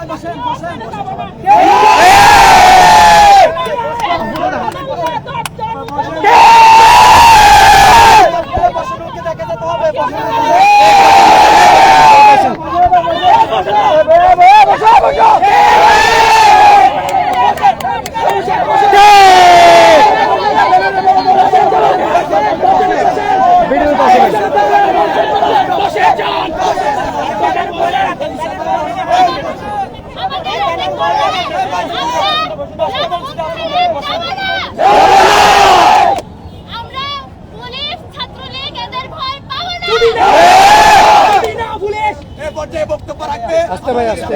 আমাদের এ পর্যায়ে বক্তব্য রাখবে। আস্তে ভাই, আস্তে।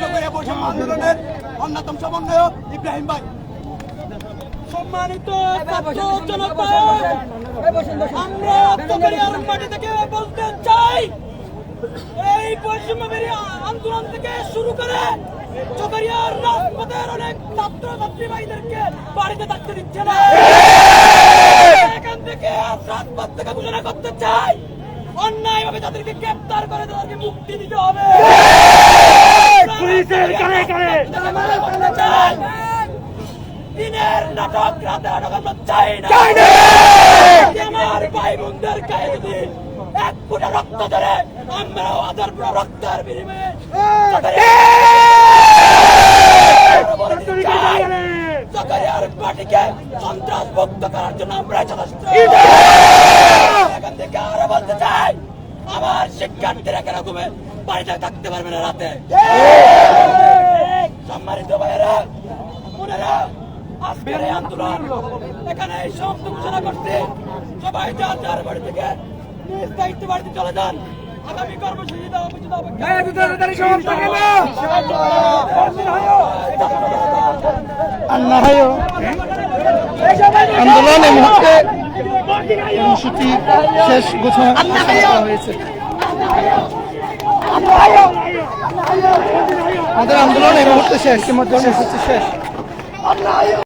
চকরিয়া বৈষম্য আন্দোলনের অন্যতম সমন্বয়ক ইব্রাহিম ভাই। সম্মানিত আমরা চকরিয়ার মাটি থেকে বলতে চাই এই আন্দোলন থেকে শুরু করে চকরিয়ার রাজপথের অনেক ছাত্র ছাত্রী ভাইদেরকে বাড়িতে থাকতে দিচ্ছে না। এখান থেকে রাজপথ থেকে ঘোষণা করতে চাই অন্যায় ভাবে তাদেরকে গ্রেপ্তার করে তাদেরকে মুক্তি দিতে হবে। পুলিশের কানে কানে দিনের নাটক রাতে নাটক আমরা চাই না। আমার ভাই বোনদের গায়ে যদি এক ফুটা রক্ত ধরে আমরাও হাজার ফুটা রক্তের বিনিময়ে সন্ত্রাস মুক্ত করার জন্য আমরা যথেষ্ট। বলতে চাই আমার শিক্ষার্থীরা কেন ঘুমে বাড়িতে থাকতে পারবে না রাতে? সম্মানিত ভাইয়েরা বোনেরা আজকের এই আন্দোলন এখানে এই সমাপ্ত ঘোষণা করতে সবাই যার যার বাড়ি থেকে নিজ দায়িত্ব বাড়িতে চলে যান। আগামী কর্মসূচি হয়ও আন্দোলন এই মুহূর্তে কর্মসূচি শেষ ঘোষণা হয়েছে। আমাদের আন্দোলন এই মুহূর্তে শেষ কর্মসূচি শেষ।